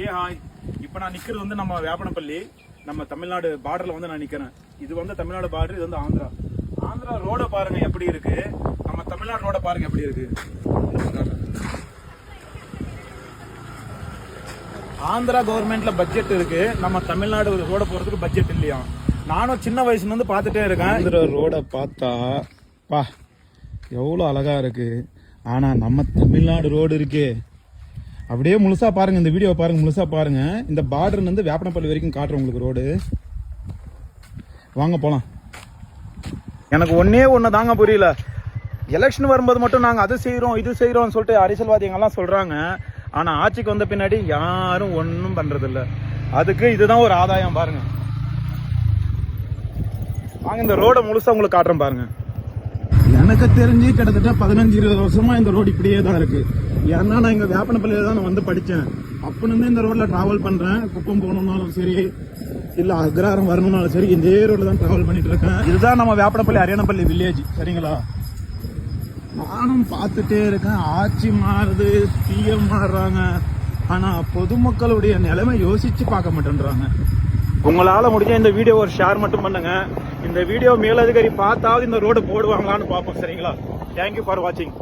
ஏ hi. இப்போ நான் நிற்கிறது வந்து நம்ம வேப்பனப்பள்ளி நம்ம தமிழ்நாடு பார்டரில் வந்து நான் நிற்கிறேன் இது வந்து தமிழ்நாடு பார்டர் இது வந்து ஆந்திரா. ஆந்திரா ரோட பாருங்க எப்படி இருக்கு? நம்ம தமிழ்நாடு ரோடை பாருங்க எப்படி இருக்கு? ஆந்திரா கவர்மெண்ட்ல பட்ஜெட் இருக்கு. நம்ம தமிழ்நாடு ரோட போறதுக்கு பட்ஜெட் இல்லையா? நானும் சின்ன வயசுல இருந்து பார்த்துட்டே இருக்கேன். ஆந்திரா ரோட பார்த்தா பா எவ்வளோ அழகா இருக்கு. ஆனா நம்ம தமிழ்நாடு ரோடு இருக்கே. அப்படியே முழுசா பாருங்க இந்த வீடியோ பாருங்க முழுசா பாருங்க. இந்த பார்டர்ல இருந்து வேப்பனப்பள்ளி வரைக்கும் காட்டுறேன் உங்களுக்கு ரோடு வாங்க போலாம். எனக்கு ஒன்னே ஒன்று தாங்க புரியல. எலெக்ஷன் வரும்போது மட்டும் நாங்கள் அது செய்கிறோம் இது செய்கிறோம்னு சொல்லிட்டு அரசியல்வாதிகள்லாம் சொல்கிறாங்க ஆனால் ஆட்சிக்கு வந்த பின்னாடி யாரும் ஒன்றும் பண்ணுறதில்ல அதுக்கு இதுதான் ஒரு ஆதாயம் பாருங்க. வாங்க இந்த ரோடை முழுசா உங்களுக்கு காட்டுறேன் பாருங்க. எனக்கு தெரிஞ்சு கிட்டத்தட்ட பதினஞ்சு இருபது வருஷமா இந்த ரோடு இப்படியே தான் இருக்கு. ஏன்னா நான் இங்க வேப்பனப்பள்ளியில தான் நான் வந்து படிச்சேன். அப்ப இருந்து இந்த ரோட்ல டிராவல் பண்றேன். குப்பம் போகணும்னாலும் சரி இல்ல அக்ராரம் வரணும்னாலும் சரி இதே ரோட்ல தான் டிராவல் பண்ணிட்டு இருக்கேன். இதுதான் நம்ம வேப்பனப்பள்ளி அரியனப்பள்ளி வில்லேஜ் சரிங்களா? நானும் பார்த்துட்டே இருக்கேன். ஆட்சி மாறுது பிஎம் மாறுறாங்க. ஆனா பொதுமக்களுடைய நிலைமை யோசிச்சு பார்க்க மாட்டேன்றாங்க. உங்களால முடிஞ்ச இந்த வீடியோ ஒரு ஷேர் மட்டும் பண்ணுங்க. இந்த வீடியோ மேலதிகாரி பார்த்தாவது இந்த ரோடு போடுவாங்களான்னு பார்ப்போம். சரிங்களா? தேங்க்யூ ஃபார் வாட்சிங்